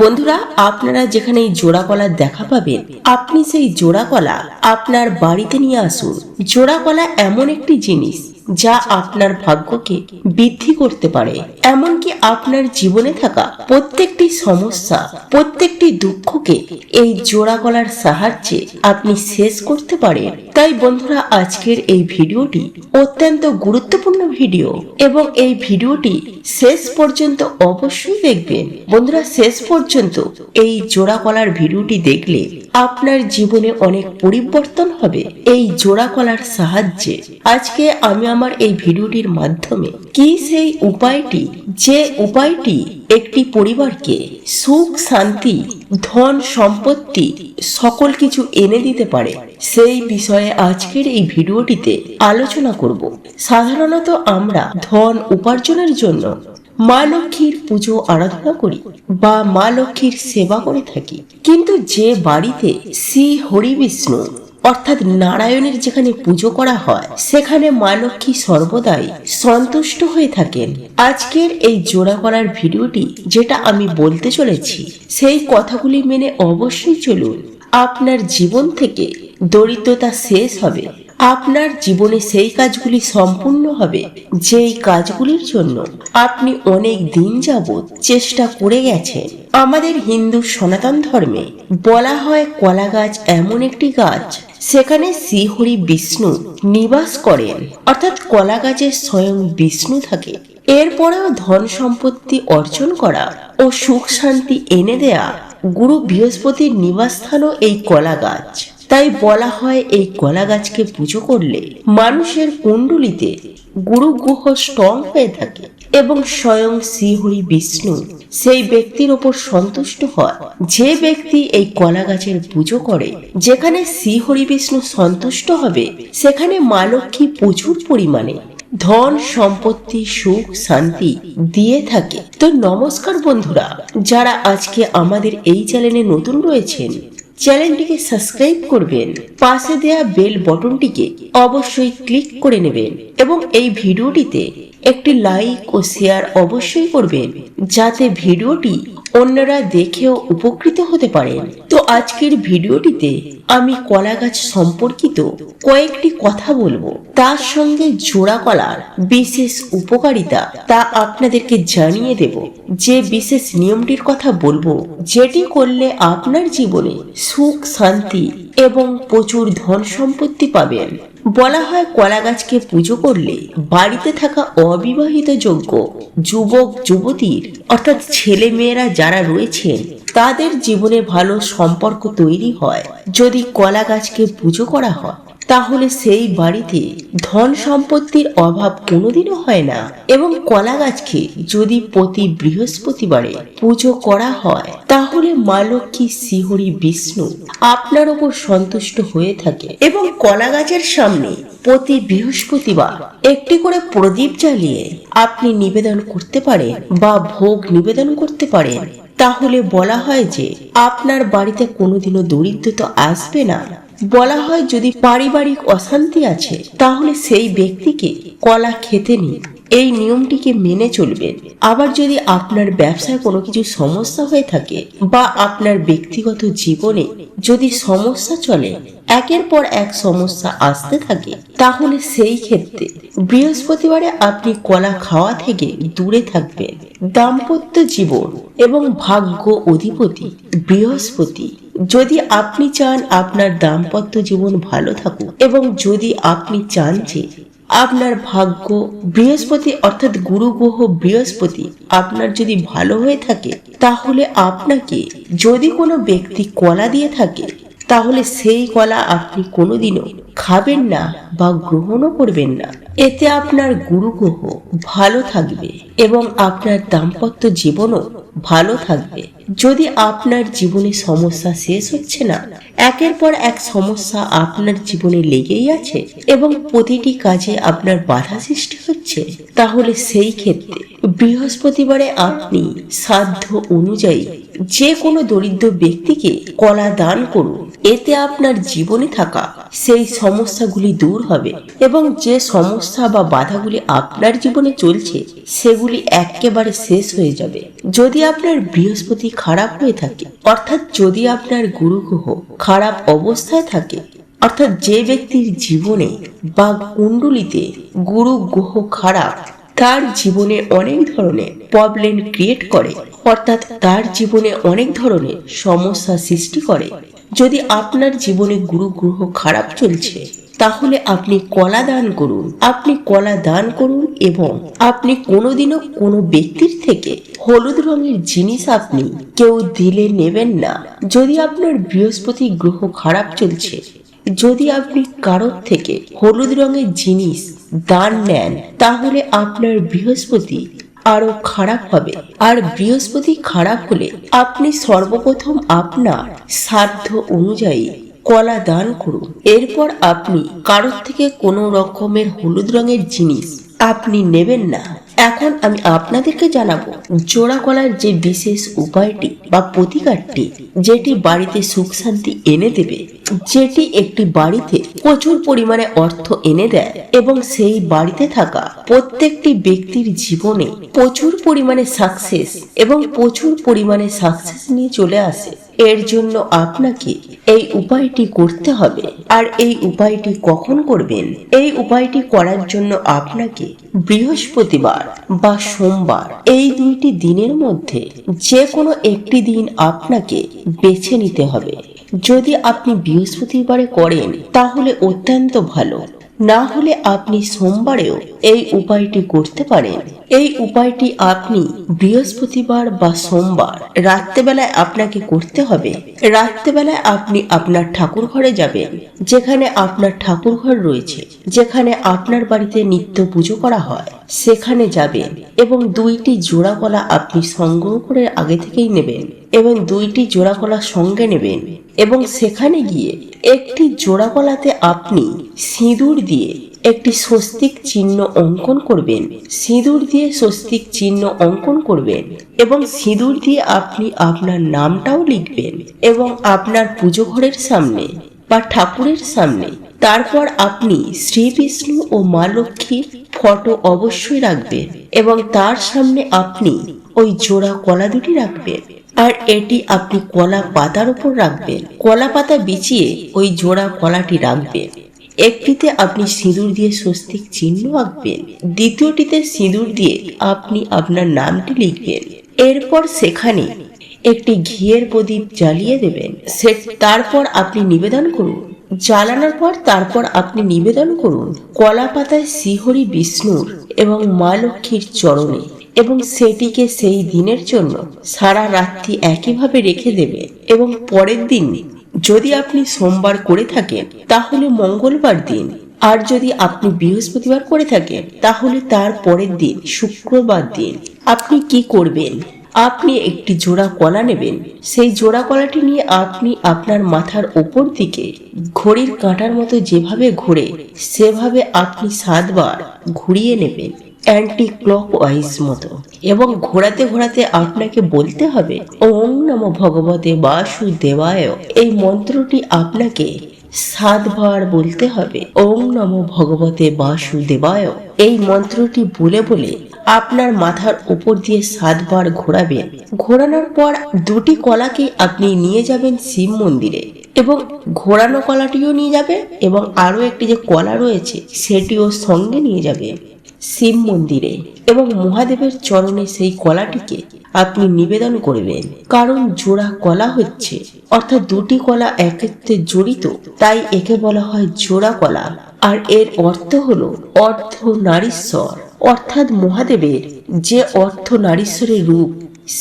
বন্ধুরা, আপনারা যেখানে এই জোড়া কলা দেখা পাবেন, আপনি সেই জোড়া কলা আপনার বাড়িতে নিয়ে আসুন। জোড়া কলা এমন একটি জিনিস যা আপনার ভাগ্যকে বৃদ্ধি করতে পারে। এমনকি আপনার জীবনে থাকা প্রত্যেকটি সমস্যা, প্রত্যেকটি দুঃখকে এই জোড়া কলার সাহায্যে আপনি শেষ করতে পারেন। তাই বন্ধুরা, আজকের এই ভিডিওটি অত্যন্ত গুরুত্বপূর্ণ ভিডিও এবং এই ভিডিওটি শেষ পর্যন্ত অবশ্যই দেখবেন। বন্ধুরা, শেষ পর্যন্ত এই জোড়া কলার ভিডিওটি দেখলে আপনার জীবনে অনেক পরিবর্তন হবে। এই জোড়া কলার সাহায্যে আজকে আমি আমার এই ভিডিওটির মাধ্যমে কি সেই উপায়টি, যে উপায়টি একটি পরিবারকে সুখ, শান্তি, ধন, সম্পত্তি সকল কিছু এনে দিতে পারে। সেই বিষয়ে আজকের এই ভিডিওটিতে আলোচনা করব। সাধারণত আমরা ধন উপার্জনের জন্য মা লক্ষ্মীর পুজো আরাধনা করি বা মা লক্ষ্মীর সেবা করে থাকি। কিন্তু যে বাড়িতে শ্রী হরি বিষ্ণু অর্থাৎ নারায়ণের যেখানে পুজো করা হয়, সেখানে মা সর্বদাই সন্তুষ্ট হয়ে থাকেন। আজকের এই জোড়া করার ভিডিওটি যেটা আমি বলতে চলেছি, সেই কথাগুলি মেনে অবশ্যই চলুন। আপনার জীবন থেকে দরিদ্রতা শেষ হবে। আপনার জীবনে সেই কাজগুলি সম্পূর্ণ হবে, যেই কাজগুলির জন্য আপনি অনেক দিন যাবৎ চেষ্টা করে গেছেন। আমাদের হিন্দু সনাতন ধর্মে বলা হয় কলা গাছ এমন একটি গাছ সেখানে শ্রীহরি বিষ্ণু নিবাস করেন। অর্থাৎ কলা গাছের স্বয়ং বিষ্ণু থাকে। এরপরেও ধন সম্পত্তি অর্জন করা ও সুখ শান্তি এনে দেয়া গুরু বৃহস্পতির নিবাসস্থানও এই কলা গাছ তাই বলা হয় এই কলা গাছকে পুজো করলে মানুষের কুণ্ডলিতে গুরু গুহ স্ট্রং হয়ে থাকে। এবং স্বয়ং শ্রীহরি বিষ্ণু সেই ব্যক্তির ওপর সন্তুষ্ট হয়। যে ব্যক্তি এই কলা গাছের পুজো করে, যেখানে শ্রীহরি বিষ্ণু সন্তুষ্ট হবে, সেখানে মা লক্ষ্মী প্রচুর পরিমাণে ধন, সম্পত্তি, সুখ, শান্তি দিয়ে থাকে। তো নমস্কার বন্ধুরা, যারা আজকে আমাদের এই চ্যানেলে নতুন রয়েছেন, চ্যানেলটিকে সাবস্ক্রাইব করবেন, পাশে দেয়া বেল বটনটিকে অবশ্যই ক্লিক করে নেবেন এবং এই ভিডিওটিতে একটি লাইক ও শেয়ার অবশ্যই করবেন, যাতে ভিডিওটি অন্যরা দেখেও উপকৃত হতে পারেন। তো আজকের ভিডিওটিতে আমি কলা গাছ সম্পর্কিত কয়েকটি কথা বলব। তার সঙ্গে জোড়া কলার বিশেষ উপকারিতা তা আপনাদেরকে জানিয়ে দেব। যে বিশেষ নিয়মটির কথা বলব, যেটি করলে আপনার জীবনে সুখ, শান্তি এবং প্রচুর ধন সম্পত্তি পাবেন। বলা হয় কলা গাছকে পুজো করলে বাড়িতে থাকা অবিবাহিত যোগ্য যুবক, যুবতীর অর্থাৎ ছেলে মেয়েরা যারা রয়েছেন তাদের জীবনে ভালো সম্পর্ক তৈরি হয়। যদি কলা গাছকে পুজো করা হয়, তাহলে সেই বাড়িতে ধন সম্পত্তির অভাব কোনোদিনও হয় না। এবং কলা গাছকে যদি প্রতি বৃহস্পতিবারে পুজো করা হয়, তাহলে মা লক্ষ্মী শ্রীহরি বিষ্ণু আপনার ওপর সন্তুষ্ট হয়ে থাকে এবং কলা গাছের সামনে প্রতি বৃহস্পতিবার একটি করে প্রদীপ জ্বালিয়ে আপনি নিবেদন করতে পারেন বা ভোগ নিবেদন করতে পারেন। তাহলে বলা হয় যে আপনার বাড়িতে কোনোদিনও দরিদ্রতা আসবে না। বলা হয় যদি পারিবারিক অশান্তি আছে, তাহলে সেই ব্যক্তিকে কলা খেতে নিন। এই নিয়মটিকে মেনে চলবেন। আবার যদি আপনার ব্যবসায় কোনো কিছু সমস্যা হয়ে থাকে বা আপনার ব্যক্তিগত জীবনে যদি সমস্যা চলে, একের পর এক সমস্যা আসতে থাকে, তাহলে সেই ক্ষেত্রে বৃহস্পতিবারে আপনি কলা খাওয়া থেকে দূরে থাকবেন। দাম্পত্য জীবন এবং ভাগ্য অধিপতি, বৃহস্পতি। যদি আপনি চান আপনার দাম্পত্য জীবন ভালো থাকুক এবং যদি আপনি চান যে আপনার ভাগ্য বৃহস্পতি অর্থাৎ গুরু গ্রহ বৃহস্পতি আপনার যদি ভালো হয়ে থাকে, তাহলে আপনাকে যদি কোনো ব্যক্তি কলা দিয়ে থাকে, তাহলে সেই কলা আপনি কোনোদিনও খাবেন না বা গ্রহণও করবেন না। এতে আপনার গুরু গ্রহ ভালো থাকবে। এবং আপনার দাম্পত্য জীবনও ভালো থাকবে। যদি আপনার জীবনে সমস্যা শেষ হচ্ছে না, একের পর এক সমস্যা আপনার জীবনে লেগেই আছে এবং প্রতিটি কাজে আপনার বাধা সৃষ্টি হচ্ছে, তাহলে সেই ক্ষেত্রে বৃহস্পতিবারে আপনি সাধ্য অনুযায়ী যে কোনো দরিদ্র ব্যক্তিকে কলা দান করুন। এতে আপনার জীবনে থাকা সেই সমস্যাগুলি দূর হবে এবং যে সমস্যা বা বাধাগুলি আপনার জীবনে চলছে সেগুলি একেবারে শেষ হয়ে যাবে। যদি আপনার বৃহস্পতি খারাপ হয়ে থাকে, অর্থাৎ যদি আপনার গুরু গ্রহ খারাপ অবস্থায় থাকে, অর্থাৎ যে ব্যক্তির জীবনে বা কুণ্ডলিতে গুরু গ্রহ খারাপ, তার জীবনে অনেক ধরনের প্রবলেম ক্রিয়েট করে, অর্থাৎ তার জীবনে অনেক ধরনের সমস্যা সৃষ্টি করে। যদি আপনার জীবনে গুরু গ্রহ খারাপ চলছে তাহলে আপনি কলা দান করুন। আপনি কলা দান করুন এবং আপনি কোনোদিনও কোনো ব্যক্তির থেকে হলুদ রঙের জিনিস আপনি কেউ দিলে নেবেন না। যদি আপনার বৃহস্পতি গ্রহ খারাপ চলছে, যদি আপনি কারোর থেকে হলুদ রঙের জিনিস দান নেন, তাহলে আপনার বৃহস্পতি আরও খারাপ হবে। আর বৃহস্পতি খারাপ হলে আপনি সর্বপ্রথম আপনার সাধ্য অনুযায়ী কলা দান করুন। এরপর আপনি কারোর থেকে কোনো রকমের হলুদ রঙের জিনিস আপনি নেবেন না। এখন আমি আপনাদেরকে জানাব জোড়া কলার যে বিশেষ উপায়টি বা প্রতিকারটি যেটি বাড়িতে সুখ শান্তি এনে দেবে, যেটি একটি বাড়িতে প্রচুর পরিমাণে অর্থ এনে দেয় এবং সেই বাড়িতে থাকা প্রত্যেকটি ব্যক্তির জীবনে প্রচুর পরিমাণে সাকসেস এবং প্রচুর পরিমাণে সাকসেস নিয়ে চলে আসে। এর জন্য আপনাকে এই উপায়টি করতে হবে। আর এই উপায়টি কখন করবেন? এই উপায়টি করার জন্য আপনাকে বৃহস্পতিবার বা সোমবার এই দুইটি দিনের মধ্যে যে কোনো একটি দিন আপনাকে বেছে নিতে হবে। যদি আপনি বৃহস্পতিবারে করেন, তাহলে অত্যন্ত ভালো। না হলে আপনি সোমবারেও এই উপায়টি করতে পারেন। এই উপায়টি আপনি বৃহস্পতিবার বা সোমবার রাত্রেবেলায় আপনাকে করতে হবে। রাত্রেবেলায় আপনি আপনার ঠাকুর ঘরে যাবেন, যেখানে আপনার ঠাকুর ঘর রয়েছে, যেখানে আপনার বাড়িতে নিত্য পুজো করা হয়। সেখানে যাবেন এবং দুইটি জোড়া কলা আপনি সংগ্রহ করে আগে থেকেই নেবেন এবং দুইটি জোড়া কলা সঙ্গে নেবেন এবং সেখানে গিয়ে একটি জোড়া কলাতে আপনি সিঁদুর দিয়ে একটি স্বস্তিক চিহ্ন অঙ্কন করবেন। সিঁদুর দিয়ে স্বস্তিক চিহ্ন অঙ্কন করবেন এবং সিঁদুর দিয়ে আপনি আপনার নামটাও লিখবেন এবং আপনার পুজো ঘরের সামনে বা ঠাকুরের সামনে। তারপর আপনি শ্রী বিষ্ণু ও মা লক্ষ্মীর ফটো অবশ্যই রাখবেন এবং তার সামনে আপনি ওই জোড়া কলা দুটি রাখবেন। আর এটি আপনি কলা পাতার উপর রাখবেন। কলা পাতা বিছিয়ে ওই জোড়া কলাটি রাখবেন। একটিতে আপনি সিঁদুর দিয়ে স্বস্তিক চিহ্ন আঁকবেন, দ্বিতীয়টিতে সিঁদুর দিয়ে আপনি আপনার নামটি লিখবেন। এরপর সেখানে একটি ঘিয়ের প্রদীপ জ্বালিয়ে দেবেন। সে তারপর আপনি নিবেদন করুন। জ্বালানোর পর তারপর আপনি নিবেদন করুন কলা পাতায় শ্রীহরি বিষ্ণুর এবং মা লক্ষ্মীর চরণে। এবং সেটিকে সেই দিনের জন্য সারা রাত্রি একইভাবে রেখে দেবে। এবং পরের দিন যদি আপনি সোমবার করে থাকেন, তাহলে মঙ্গলবার দিন। আর যদি আপনি বৃহস্পতিবার করে থাকেন, তাহলে তার পরের দিন, শুক্রবার দিন। আপনি কি করবেন? আপনি একটি জোড়া কলা নেবেন। সেই জোড়া কলাটি নিয়ে আপনি আপনার মাথার ওপর দিকে ঘড়ির কাঁটার মতো যেভাবে ঘুরে, সেভাবে আপনি সাতবার ঘুরিয়ে নেবেন। অ্যান্টি ক্লক ওয়াইজ মতো। এবং ঘোরাতে ঘোরাতে আপনাকে বলতে হবে, ওম নম ভগবতে বাসুদেবায়। এই মন্ত্রটি আপনাকে সাতবার বলতে হবে, ওম নম ভগবতে বাসুদেবায়। এই মন্ত্রটি বলে বলে আপনার মাথার উপর দিয়ে সাতবার ঘোরাবেন। ঘোরানোর পর দুটি কলাকে আপনি নিয়ে যাবেন শিব মন্দিরে এবং ঘোরানো কলাটিও নিয়ে যাবে এবং আরও একটি যে কলা রয়েছে, সেটিও সঙ্গে নিয়ে যাবে। শিব মন্দিরে এবং মহাদেবের চরণে সেই কলাটিকে আপনি নিবেদন করবেন। কারণ জোড়া কলা হচ্ছে, অর্থাৎ দুটি কলা একত্রে জড়িত, তাই একে বলা হয় জোড়া কলা। আর এর অর্থ হল অর্ধ নারীশ্বর অর্থাৎ মহাদেবের যে অর্থ নারীশ্বরের রূপ,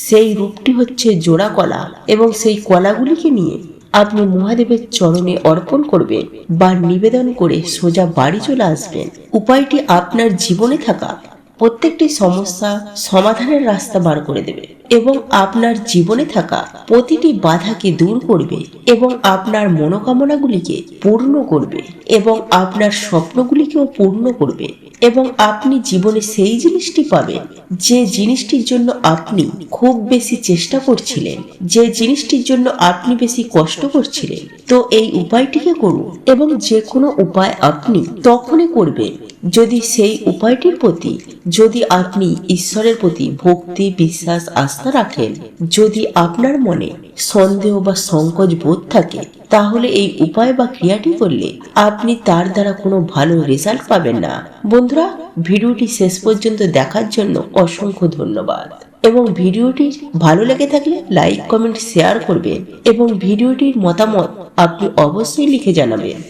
সেই রূপটি হচ্ছে জোড়া কলা এবং সেই কলাগুলিকে নিয়ে আপনি মহাদেবের চরণে অর্পণ করবেন বা নিবেদন করে সোজা বাড়ি চলে আসবেন। উপায়টি আপনার জীবনে থাকা। প্রত্যেকটি সমস্যা সমাধানের রাস্তা বার করে দেবে এবং আপনার জীবনে থাকা প্রতিটি বাধাকে দূর করবে এবং আপনার মনোকামনাগুলিকে পূর্ণ করবে এবং আপনার স্বপ্নগুলিকেও পূর্ণ করবে। এবং আপনি জীবনে সেই জিনিসটি পাবেন। যে জিনিসটির জন্য আপনি খুব বেশি চেষ্টা করছিলেন, যে জিনিসটির জন্য আপনি বেশি কষ্ট করছিলেন, তো এই উপায়টিকে করুন এবং যে কোনো উপায় আপনি তখনই করবেন। যদি সেই উপায়টির প্রতি, যদি আপনি ঈশ্বরের প্রতি ভক্তি, বিশ্বাস, আস্থা রাখেন, যদি আপনার মনে সন্দেহ বা সংকোচ বোধ থাকে, তাহলে এই উপায় বা ক্রিয়াটি করলে আপনি তার দ্বারা কোনো ভালো রেজাল্ট পাবেন না। বন্ধুরা, ভিডিওটি শেষ পর্যন্ত দেখার জন্য অসংখ্য ধন্যবাদ। এবং ভিডিওটি ভালো লেগে থাকলে লাইক কমেন্ট শেয়ার করবেন এবং ভিডিওটির মতামত আপনি অবশ্যই লিখে জানাবেন।